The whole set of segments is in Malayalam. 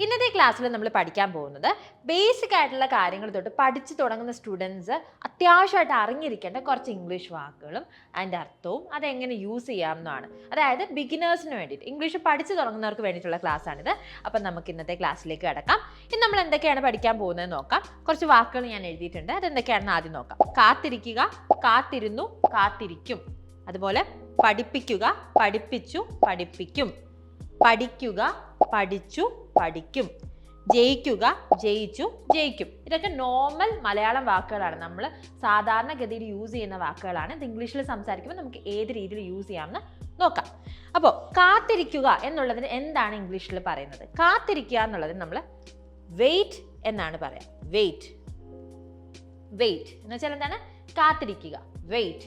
ഇന്നത്തെ ക്ലാസ്സിൽ നമ്മൾ പഠിക്കാൻ പോകുന്നത് ബേസിക് ആയിട്ടുള്ള കാര്യങ്ങൾ തൊട്ട് പഠിച്ചു തുടങ്ങുന്ന സ്റ്റുഡൻസ് അത്യാവശ്യമായിട്ട് അറിഞ്ഞിരിക്കേണ്ട കുറച്ച് ഇംഗ്ലീഷ് വാക്കുകളും അതിന്റെ അർത്ഥവും അതെങ്ങനെ യൂസ് ചെയ്യാമെന്നാണ് അതായത് ബിഗിനേഴ്സിന് വേണ്ടിയിട്ട്. ഇംഗ്ലീഷ് പഠിച്ചു തുടങ്ങുന്നവർക്ക് വേണ്ടിയിട്ടുള്ള ക്ലാസ് ആണിത്. അപ്പം നമുക്ക് ഇന്നത്തെ ക്ലാസ്സിലേക്ക് കിടക്കാം. ഇനി നമ്മൾ എന്തൊക്കെയാണ് പഠിക്കാൻ പോകുന്നത് നോക്കാം. കുറച്ച് വാക്കുകൾ ഞാൻ എഴുതിയിട്ടുണ്ട്. അതെന്തൊക്കെയാണെന്ന് ആദ്യം നോക്കാം. കാത്തിരിക്കുക കാത്തിരുന്നു കാത്തിരിക്കും. അതുപോലെ പഠിപ്പിക്കുക പഠിപ്പിച്ചു പഠിപ്പിക്കും. പഠിക്കുക പഠിച്ചു പഠിക്കും. ജയിക്കുക ജയിച്ചു ജയിക്കും. ഇതൊക്കെ നോർമൽ മലയാളം വാക്കുകളാണ്. നമ്മൾ സാധാരണഗതിയിൽ യൂസ് ചെയ്യുന്ന വാക്കുകളാണ്. ഇത് ഇംഗ്ലീഷിൽ സംസാരിക്കുമ്പോൾ നമുക്ക് ഏത് രീതിയിൽ യൂസ് ചെയ്യാമെന്ന് നോക്കാം. അപ്പോൾ കാത്തിരിക്കുക എന്നുള്ളതിന് എന്താണ് ഇംഗ്ലീഷിൽ പറയുന്നത്? കാത്തിരിക്കുക എന്നുള്ളതിന് നമ്മൾ വെയിറ്റ് എന്നാണ് പറയാം. വെയിറ്റ് വെയിറ്റ് എന്ന് വെച്ചാൽ എന്താണ്? കാത്തിരിക്കുക. വെയിറ്റ്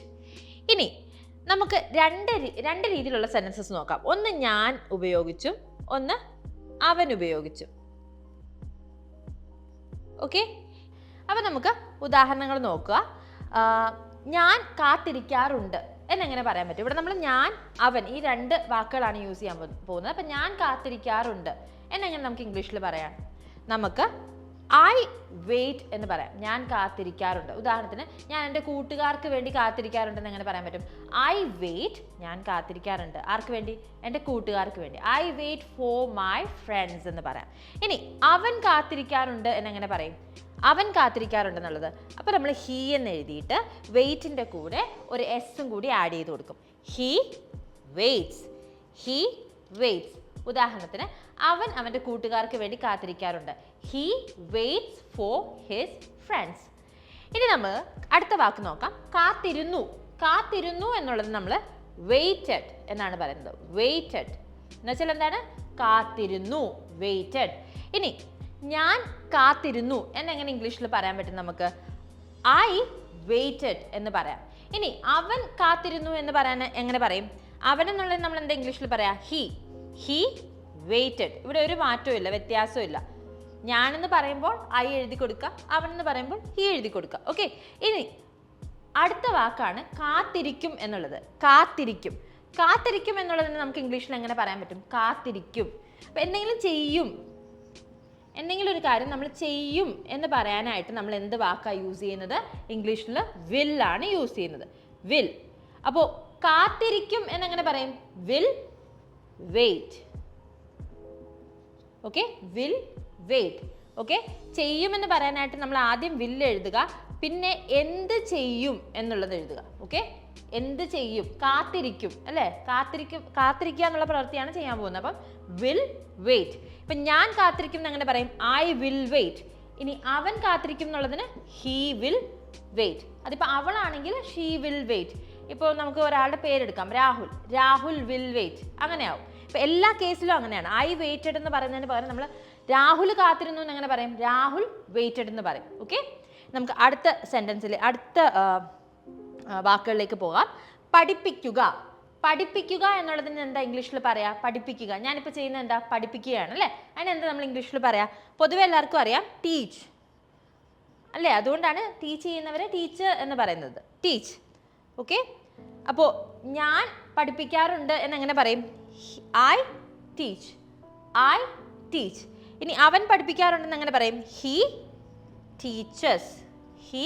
ഇനി നമുക്ക് രണ്ട് രണ്ട് രീതിയിലുള്ള സെന്റൻസസ് നോക്കാം. ഒന്ന് ഞാൻ ഉപയോഗിച്ചും ഒന്ന് അവൻ ഉപയോഗിച്ചു ഓക്കെ അപ്പം നമുക്ക് ഉദാഹരണങ്ങൾ നോക്കുക. ഞാൻ കാത്തിരിക്കാറുണ്ട് എന്നെങ്ങനെ പറയാൻ പറ്റും. ഇവിടെ നമ്മൾ ഞാൻ അവൻ ഈ രണ്ട് വാക്കുകളാണ് യൂസ് ചെയ്യാൻ പോകുന്നത്. അപ്പം ഞാൻ കാത്തിരിക്കാറുണ്ട് എന്നെങ്ങനെ നമുക്ക് ഇംഗ്ലീഷിൽ പറയാം. നമുക്ക് ഐ വെയിറ്റ് എന്ന് പറയാം. ഞാൻ കാത്തിരിക്കാറുണ്ട്. ഉദാഹരണത്തിന് ഞാൻ എന്റെ കൂട്ടുകാർക്ക് വേണ്ടി കാത്തിരിക്കാറുണ്ടെന്ന് എങ്ങനെ പറയാൻ പറ്റും? ഐ വെയിറ്റ് ഞാൻ കാത്തിരിക്കാറുണ്ട്. ആർക്ക് വേണ്ടി? എന്റെ കൂട്ടുകാർക്ക് വേണ്ടി. I wait for my friends എന്ന് പറയാം. ഇനി അവൻ കാത്തിരിക്കാറുണ്ട് എന്നെങ്ങനെ പറയും? അവൻ കാത്തിരിക്കാറുണ്ടെന്നുള്ളത് അപ്പോൾ നമ്മൾ ഹീ എന്ന് എഴുതിയിട്ട് വെയിറ്റിന്റെ കൂടെ ഒരു എസ്സും കൂടി ആഡ് ചെയ്ത് കൊടുക്കും. ഹീ വെയിറ്റ്സ് ഹീ വെയിറ്റ്സ് ഉദാഹരണത്തിന് അവൻ അവന്റെ കൂട്ടുകാർക്ക് വേണ്ടി കാത്തിരിക്കാറുണ്ട്. He waits for his friends ഇനി നമ്മൾ അടുത്ത വാക്ക് നോക്കാം. കാത്തിരുന്നു. കാത്തിരുന്നു എന്നുള്ളത് നമ്മൾ വെയിറ്റഡ് എന്നാണ് പറയുന്നത്. വെയിറ്റഡ് എന്ന് വെച്ചാൽ എന്താണ്? കാത്തിരുന്നു. വെയിറ്റഡ് ഇനി ഞാൻ കാത്തിരുന്നു എന്നെങ്ങനെ ഇംഗ്ലീഷിൽ പറയാൻ പറ്റും നമുക്ക്? ഐ വെയിറ്റഡ് എന്ന് പറയാം. ഇനി അവൻ കാത്തിരുന്നു എന്ന് പറയാൻ എങ്ങനെ പറയും? അവൻ എന്നുള്ളത് നമ്മൾ എന്താ ഇംഗ്ലീഷിൽ പറയാം? ഹി ഹി വെയിറ്റഡ് ഇവിടെ ഒരു മാറ്റവും ഇല്ല വ്യത്യാസവും ഇല്ല. ഞാനെന്ന് പറയുമ്പോൾ ഐ എഴുതി കൊടുക്കുക അവൻ എന്ന് പറയുമ്പോൾ ഹി എഴുതി കൊടുക്കുക. ഓക്കെ ഇനി അടുത്ത വാക്കാണ് കാത്തിരിക്കും എന്നുള്ളത്. കാത്തിരിക്കും. കാത്തിരിക്കും എന്നുള്ളതിന് നമുക്ക് ഇംഗ്ലീഷിൽ എങ്ങനെ പറയാൻ പറ്റും? കാത്തിരിക്കും. അപ്പം എന്തെങ്കിലും ചെയ്യും. എന്തെങ്കിലും ഒരു കാര്യം നമ്മൾ ചെയ്യും എന്ന് പറയാനായിട്ട് നമ്മൾ എന്ത് വാക്കാണ് യൂസ് ചെയ്യുന്നത്? ഇംഗ്ലീഷിൽ വിൽ ആണ് യൂസ് ചെയ്യുന്നത്. വിൽ അപ്പോൾ കാത്തിരിക്കും എന്നെങ്ങനെ പറയും? Will wait okay will wait okay ചെയ്യുമെന്ന് പറയാനായിട്ട് നമ്മൾ ആദ്യം വിൽ എഴുതുക. പിന്നെ എന്ത് ചെയ്യും എന്നുള്ളത് എഴുതുക. ഓക്കെ എന്ത് ചെയ്യും? കാത്തിരിക്കും. അല്ലേ? കാത്തിരിക്കും കാത്തിരിക്കുക എന്നുള്ള പ്രവൃത്തിയാണ് ചെയ്യാൻ പോകുന്നത്. അപ്പം വിൽ വെയിറ്റ് ഇപ്പം ഞാൻ കാത്തിരിക്കും എന്ന് അങ്ങനെ പറയും? ഐ വിൽ വെയിറ്റ് ഇനി അവൻ കാത്തിരിക്കും എന്നുള്ളതിന് ഹീ വിൽ വെയിറ്റ് അതിപ്പോൾ അവളാണെങ്കിൽ ഷീ വിൽ വെയിറ്റ് ഇപ്പോൾ നമുക്ക് ഒരാളുടെ പേരെടുക്കാം. രാഹുൽ. രാഹുൽ വിൽ വെയിറ്റ് അങ്ങനെയാവും. ഇപ്പം എല്ലാ കേസിലും അങ്ങനെയാണ്. ഐ വെയിറ്റഡ് എന്ന് പറയുന്നതിന് പകരം നമ്മൾ രാഹുൽ കാത്തിരുന്നു എന്ന് അങ്ങനെ പറയും. രാഹുൽ വെയിറ്റഡ് എന്ന് പറയും. ഓക്കെ നമുക്ക് അടുത്ത സെന്റൻസിൽ അടുത്ത വാക്കുകളിലേക്ക് പോകാം. പഠിപ്പിക്കുക. പഠിപ്പിക്കുക എന്നുള്ളതിന് എന്താ ഇംഗ്ലീഷിൽ പറയാ? പഠിപ്പിക്കുക. ഞാനിപ്പോൾ ചെയ്യുന്നത് എന്താ? പഠിപ്പിക്കുകയാണ് അല്ലേ? അതിനെന്താ നമ്മൾ ഇംഗ്ലീഷിൽ പറയാ? പൊതുവെ എല്ലാവർക്കും അറിയാം. ടീച്ച് അല്ലേ? അതുകൊണ്ടാണ് ടീച്ച് ചെയ്യുന്നവരെ ടീച്ചർ എന്ന് പറയുന്നത്. ടീച്ച് ഓക്കെ അപ്പോൾ ഞാൻ പഠിപ്പിക്കാറുണ്ട് എന്നെങ്ങനെ പറയും? ഐ ടീച്ച് ഐ ടീച്ച് ഇനി അവൻ പഠിപ്പിക്കാറുണ്ടെന്ന് എങ്ങനെ പറയും? ഹി ടീച്ചേഴ്സ് ഹി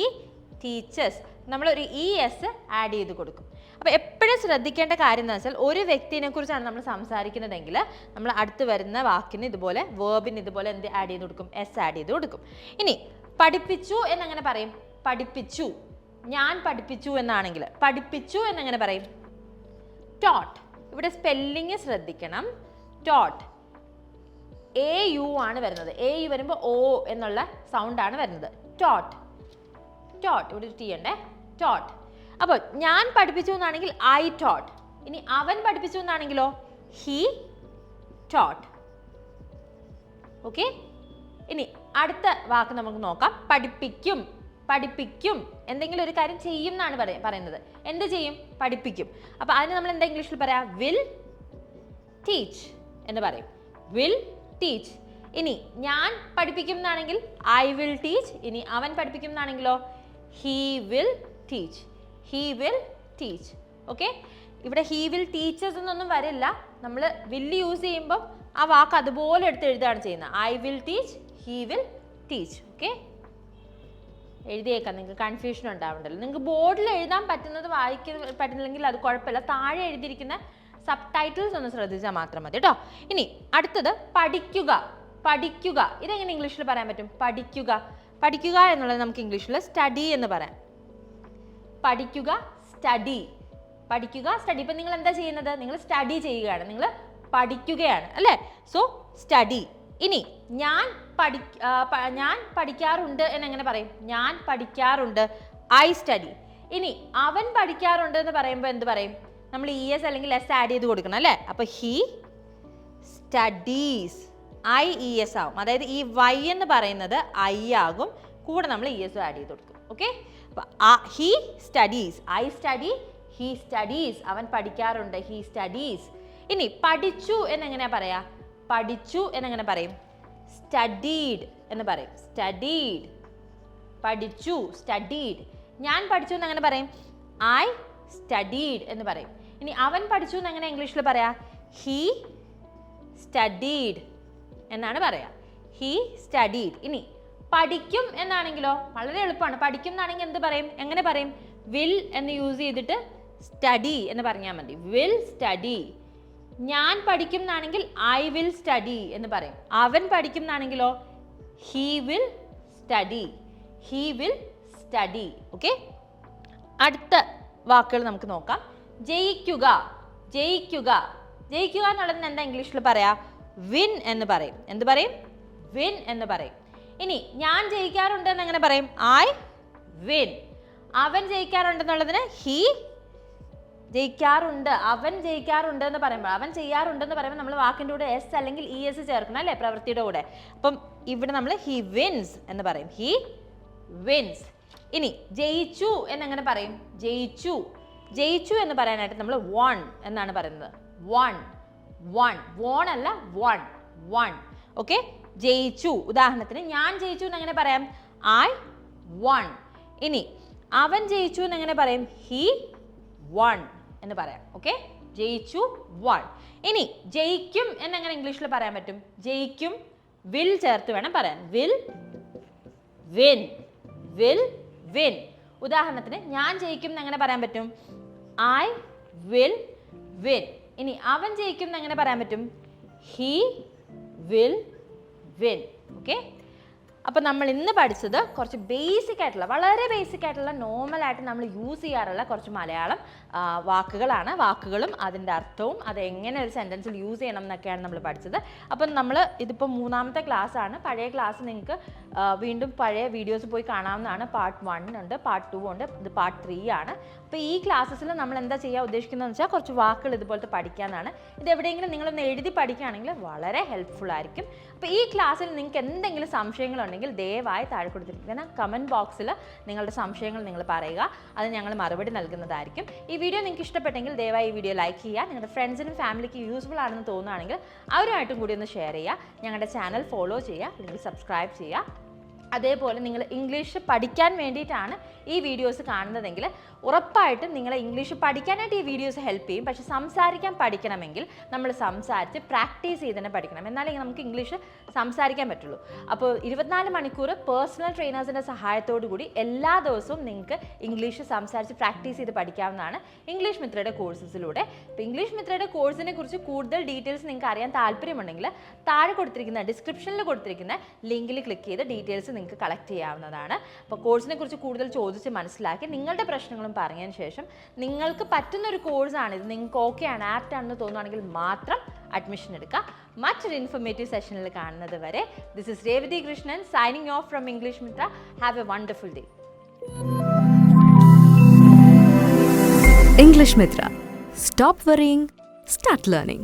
ടീച്ചേഴ്സ് നമ്മളൊരു ഇ എസ് ആഡ് ചെയ്ത് കൊടുക്കും. അപ്പോൾ എപ്പോഴും ശ്രദ്ധിക്കേണ്ട കാര്യം എന്ന് വെച്ചാൽ ഒരു വ്യക്തിനെ കുറിച്ചാണ് നമ്മൾ സംസാരിക്കുന്നതെങ്കിൽ നമ്മൾ അടുത്ത് വരുന്ന വാക്കിന് ഇതുപോലെ വേർബിന് ഇതുപോലെ എന്ത് ആഡ് ചെയ്ത് കൊടുക്കും? എസ് ആഡ് ചെയ്ത് കൊടുക്കും. ഇനി പഠിപ്പിച്ചു എന്നങ്ങനെ പറയും? പഠിപ്പിച്ചു. ഞാൻ പഠിപ്പിച്ചു എന്നാണെങ്കിൽ പഠിപ്പിച്ചു എന്നെങ്ങനെ പറയും? ടോട്ട് ഇവിടെ സ്പെല്ലിങ് ശ്രദ്ധിക്കണം. ടോട്ട് എ യു ആണ് വരുന്നത്. എ യു വരുമ്പോൾ ഓ എന്നുള്ള സൗണ്ട് ആണ് വരുന്നത്. ടോട്ട് ടോട്ട് ഇവിടെ ടി ഉണ്ടേ. ടോട്ട് അപ്പോൾ ഞാൻ പഠിപ്പിച്ചു എന്നാണെങ്കിൽ ഐ ടോട്ട് ഇനി അവൻ പഠിപ്പിച്ചു എന്നാണെങ്കിലോ? ഹി ടോട്ട് ഓക്കെ ഇനി അടുത്ത വാക്ക് നമുക്ക് നോക്കാം. പഠിപ്പിക്കും. പഠിപ്പിക്കും. എന്തെങ്കിലും ഒരു കാര്യം ചെയ്യും എന്നാണ് പറയ പറയുന്നത്. എന്ത് ചെയ്യും? പഠിപ്പിക്കും. അപ്പോൾ അതിന് നമ്മൾ എന്താ ഇംഗ്ലീഷിൽ പറയാം? വിൽ ടീച്ച് എന്ന് പറയും. വിൽ ടീച്ച് ഇനി ഞാൻ പഠിപ്പിക്കും എന്നാണെങ്കിൽ ഐ വിൽ ടീച്ച് ഇനി അവൻ പഠിപ്പിക്കും എന്നാണെങ്കിലോ? He will teach he will teach okay ഇവിടെ ഹീ വിൽ ടീച്ചേഴ്സ് എന്നൊന്നും വരില്ല. നമ്മൾ വില്ല് യൂസ് ചെയ്യുമ്പോൾ ആ വാക്ക് അതുപോലെ എടുത്ത് എഴുതുകയാണ് ചെയ്യുന്നത്. I will teach he will teach okay എഴുതിയേക്കാം. നിങ്ങൾക്ക് കൺഫ്യൂഷൻ ഉണ്ടാവണ്ടല്ലോ. നിങ്ങൾക്ക് ബോർഡിൽ എഴുതാൻ പറ്റുന്നത് വായിക്കാൻ പറ്റുന്നില്ലെങ്കിൽ അത് കുഴപ്പമില്ല. താഴെ എഴുതിയിരിക്കുന്ന സബ് ടൈറ്റിൽസ് ഒന്ന് ശ്രദ്ധിച്ചാൽ മാത്രം മതി കേട്ടോ. ഇനി അടുത്തത് പഠിക്കുക. പഠിക്കുക. ഇതെങ്ങനെ ഇംഗ്ലീഷിൽ പറയാൻ പറ്റും? പഠിക്കുക. പഠിക്കുക എന്നുള്ളത് നമുക്ക് ഇംഗ്ലീഷിൽ സ്റ്റഡി എന്ന് പറയാം. പഠിക്കുക സ്റ്റഡി പഠിക്കുക സ്റ്റഡി ഇപ്പം നിങ്ങൾ എന്താ ചെയ്യുന്നത്? നിങ്ങൾ സ്റ്റഡി ചെയ്യുകയാണ്. നിങ്ങൾ പഠിക്കുകയാണ് അല്ലേ? സോ സ്റ്റഡി ഇനി ഞാൻ പഠി ഞാൻ പഠിക്കാറുണ്ട് എന്നെങ്ങനെ പറയും? ഞാൻ പഠിക്കാറുണ്ട്. ഐ സ്റ്റഡി ഇനി അവൻ പഠിക്കാറുണ്ട് എന്ന് പറയുമ്പോൾ എന്ത് പറയും? നമ്മൾ ഇ എസ് അല്ലെങ്കിൽ എസ് ആഡ് ചെയ്ത് കൊടുക്കണം അല്ലേ? അപ്പോൾ he studies I E S ആവും. അതായത് ഈ വൈ എന്ന് പറയുന്നത് ഐ ആകും. കൂടെ നമ്മൾ ഇ എസ് ആഡ് ചെയ്ത് കൊടുക്കും. Okay he studies I study he studies അവൻ പഠിക്കാറുണ്ട്. ഹി സ്റ്റഡീസ് ഇനി പഠിച്ചു എന്നെങ്ങനെയാ പറയാ? പഠിച്ചു എന്നങ്ങനെ പറയും. സ്റ്റഡീഡ് എന്ന് പറയും. സ്റ്റഡീഡ് പഠിച്ചു. സ്റ്റഡീഡ് ഞാൻ പഠിച്ചു എന്ന് അങ്ങനെ പറയും. ഐ സ്റ്റഡീഡ് എന്ന് പറയും. ഇനി അവൻ പഠിച്ചു എന്ന് എങ്ങനെ ഇംഗ്ലീഷിൽ പറയാ? ഹീ സ്റ്റഡീഡ് എന്നാണ് പറയാ. ഹീ സ്റ്റഡീഡ് ഇനി പഠിക്കും എന്നാണെങ്കിലോ? വളരെ എളുപ്പമാണ്. പഠിക്കും എന്നാണെങ്കിൽ എന്ത് പറയും? എങ്ങനെ പറയും? വിൽ എന്ന് യൂസ് ചെയ്തിട്ട് സ്റ്റഡി എന്ന് പറഞ്ഞാൽ മതി. വിൽ സ്റ്റഡി ഞാൻ പഠിക്കും എന്നാണെങ്കിൽ ഐ വിൽ സ്റ്റഡി എന്ന് പറയും. അവൻ പഠിക്കും എന്നാണെങ്കിലോ he will study he will study okay അടുത്ത വാക്കുകൾ നമുക്ക് നോക്കാം. ജയിക്കുക. ജയിക്കുക. ജയിക്കുക എന്നുള്ളതിന് എന്താ ഇംഗ്ലീഷിൽ പറയാ? വിൻ എന്ന് പറയും. എന്ത് പറയും? വിൻ എന്ന് പറയും. ഇനി ഞാൻ ജയിക്കാറുണ്ട് എന്ന് എങ്ങനെ പറയും? ഐ വിൻ അവൻ ജയിക്കാറുണ്ടെന്നുള്ളതിന് ഹീ ജയിക്കാറുണ്ട്. അവൻ ജയിക്കാറുണ്ട് എന്ന് പറയുമ്പോൾ അവൻ ചെയ്യാറുണ്ടെന്ന് പറയുമ്പോൾ നമ്മൾ വാക്കിന്റെ കൂടെ എസ് അല്ലെങ്കിൽ ഇ എസ് ചേർക്കണം അല്ലേ പ്രവൃത്തിയുടെ കൂടെ? അപ്പം ഇവിടെ നമ്മൾ ഹി വിൻസ് എന്ന് പറയും. ഹി വിൻസ് ഇനി ജയിച്ചു എന്നെങ്ങനെ പറയും. ജയിച്ചു. ജയിച്ചു എന്ന് പറയാനായിട്ട് നമ്മൾ വൺ എന്നാണ് പറയുന്നത്. വൺ വൺ വോൺ അല്ല വൺ വൺ ഓക്കെ ജയിച്ചു. ഉദാഹരണത്തിന് ഞാൻ ജയിച്ചു എന്ന് എങ്ങനെ പറയാം. ഐ വൺ ഇനി അവൻ ജയിച്ചു എന്ന് എങ്ങനെ പറയും. ഹി വൺ എന്ന് പറയാം. ഓക്കെ ജയിച്ചു വൺ ഇനി ജയിക്കും എന്നെങ്ങനെ ഇംഗ്ലീഷിൽ പറയാൻ പറ്റും? ജയിക്കും വിൽ ചേർത്ത് വേണം പറയാൻ. വിൽ വിൻ വിൽ വിൻ ഉദാഹരണത്തിന് ഞാൻ ജയിക്കും എന്ന് എങ്ങനെ പറയാൻ പറ്റും? ഐ വിൽ വിൻ ഇനി അവൻ ജയിക്കും എന്ന് എങ്ങനെ പറയാൻ പറ്റും? ഹീ വിൽ വിൻ ഓക്കെ അപ്പോൾ നമ്മൾ ഇന്ന് പഠിച്ചത് കുറച്ച് ബേസിക് ആയിട്ടുള്ള വളരെ ബേസിക് ആയിട്ടുള്ള നോർമൽ ആയിട്ട് നമ്മൾ യൂസ് ചെയ്യാറുള്ള കുറച്ച് മലയാളം വാക്കുകളാണ്. വാക്കുകളും അതിന്റെ അർത്ഥവും അത് എങ്ങനെ ഒരു സെന്റൻസിൽ യൂസ് ചെയ്യണം എന്നൊക്കെയാണ് നമ്മൾ പഠിച്ചത്. അപ്പം നമ്മൾ ഇതിപ്പോൾ മൂന്നാമത്തെ ക്ലാസ് ആണ്. പഴയ ക്ലാസ് നിങ്ങൾക്ക് വീണ്ടും പഴയ വീഡിയോസ് പോയി കാണാവുന്നതാണ്. പാർട്ട് വൺ ഉണ്ട് പാർട്ട് ടു ഉണ്ട് ഇത് പാർട്ട് ത്രീ ആണ്. അപ്പോൾ ഈ ക്ലാസ്സിൽ നമ്മൾ എന്താ ചെയ്യാൻ ഉദ്ദേശിക്കുന്നതെന്ന് വെച്ചാൽ കുറച്ച് വാക്കുകൾ ഇതുപോലത്തെ പഠിക്കാനാണ് ഇത് എവിടെയെങ്കിലും നിങ്ങളൊന്ന് എഴുതി പഠിക്കുകയാണെങ്കിൽ വളരെ ഹെൽപ്ഫുൾ ആയിരിക്കും. അപ്പോൾ ഈ ക്ലാസ്സിൽ നിങ്ങൾക്ക് എന്തെങ്കിലും സംശയങ്ങളുണ്ടെങ്കിൽ ദയവായി താഴെ കൊടുത്തിരിക്കുന്ന കമന്റ് ബോക്സിൽ നിങ്ങളുടെ സംശയങ്ങൾ നിങ്ങൾ പറയുക. അത് ഞങ്ങൾ മറുപടി നൽകുന്നതായിരിക്കും. ഈ വീഡിയോ നിങ്ങൾക്ക് ഇഷ്ടപ്പെട്ടെങ്കിൽ ദയവായി ഈ വീഡിയോ ലൈക്ക് ചെയ്യുക. നിങ്ങളുടെ ഫ്രണ്ട്സിനും ഫാമിലിക്ക് യൂസ്ഫുൾ ആണെന്ന് തോന്നുകയാണെങ്കിൽ അവരുമായിട്ടും കൂടി ഒന്ന് ഷെയർ ചെയ്യുക. ഞങ്ങളുടെ ചാനൽ ഫോളോ ചെയ്യുക. അല്ലെങ്കിൽ സബ്സ്ക്രൈബ് ചെയ്യുക. അതേപോലെ നിങ്ങൾ ഇംഗ്ലീഷ് പഠിക്കാൻ വേണ്ടിയിട്ടാണ് ഈ വീഡിയോസ് കാണുന്നതെങ്കിൽ ഉറപ്പായിട്ടും നിങ്ങളെ ഇംഗ്ലീഷ് പഠിക്കാനായിട്ട് ഈ വീഡിയോസ് ഹെൽപ്പ് ചെയ്യും. പക്ഷേ സംസാരിക്കാൻ പഠിക്കണമെങ്കിൽ നമ്മൾ സംസാരിച്ച് പ്രാക്ടീസ് ചെയ്ത് തന്നെ പഠിക്കണം. എന്നാലേ നമുക്ക് ഇംഗ്ലീഷ് സംസാരിക്കാൻ പറ്റുള്ളൂ. അപ്പോൾ ഇരുപത്തിനാല് മണിക്കൂർ പേഴ്സണൽ ട്രെയിനേഴ്സിന്റെ സഹായത്തോടു കൂടി എല്ലാ ദിവസവും നിങ്ങൾക്ക് ഇംഗ്ലീഷ് സംസാരിച്ച് പ്രാക്ടീസ് ചെയ്ത് പഠിക്കാവുന്നതാണ് ഇംഗ്ലീഷ് മിത്രയുടെ കോഴ്സസിലൂടെ. അപ്പോൾ ഇംഗ്ലീഷ് മിത്രയുടെ കോഴ്സിനെ കുറിച്ച് കൂടുതൽ ഡീറ്റെയിൽസ് നിങ്ങൾക്ക് അറിയാൻ താല്പര്യമുണ്ടെങ്കിൽ താഴെ കൊടുത്തിരിക്കുന്ന ഡിസ്ക്രിപ്ഷനിൽ കൊടുത്തിരിക്കുന്ന ലിങ്കിൽ ക്ലിക്ക് ചെയ്ത് ഡീറ്റെയിൽസ് നിങ്ങൾക്ക് കളക്ട് ചെയ്യാവുന്നതാണ്. അപ്പോൾ കോഴ്സിനെ കുറിച്ച് കൂടുതൽ ചോദിച്ച് മനസ്സിലാക്കി നിങ്ങളുടെ പ്രശ്നങ്ങളും പറഞ്ഞതിന് ശേഷം നിങ്ങൾക്ക് പറ്റുന്നൊരു കോഴ്സാണ് ഇത് നിങ്ങൾക്ക് ഓക്കെ ആണ് ആപ്റ്റ് ആണെന്ന് തോന്നുവാണെങ്കിൽ മാത്രം അഡ്മിഷൻ എടുക്കുക. മറ്റൊരു ഇൻഫർമേറ്റീവ് സെഷനിൽ കാണുന്നത് വരെ this is Revathi Krishnan signing off from English Mitra have a wonderful day English Mitra. Stop worrying, start learning.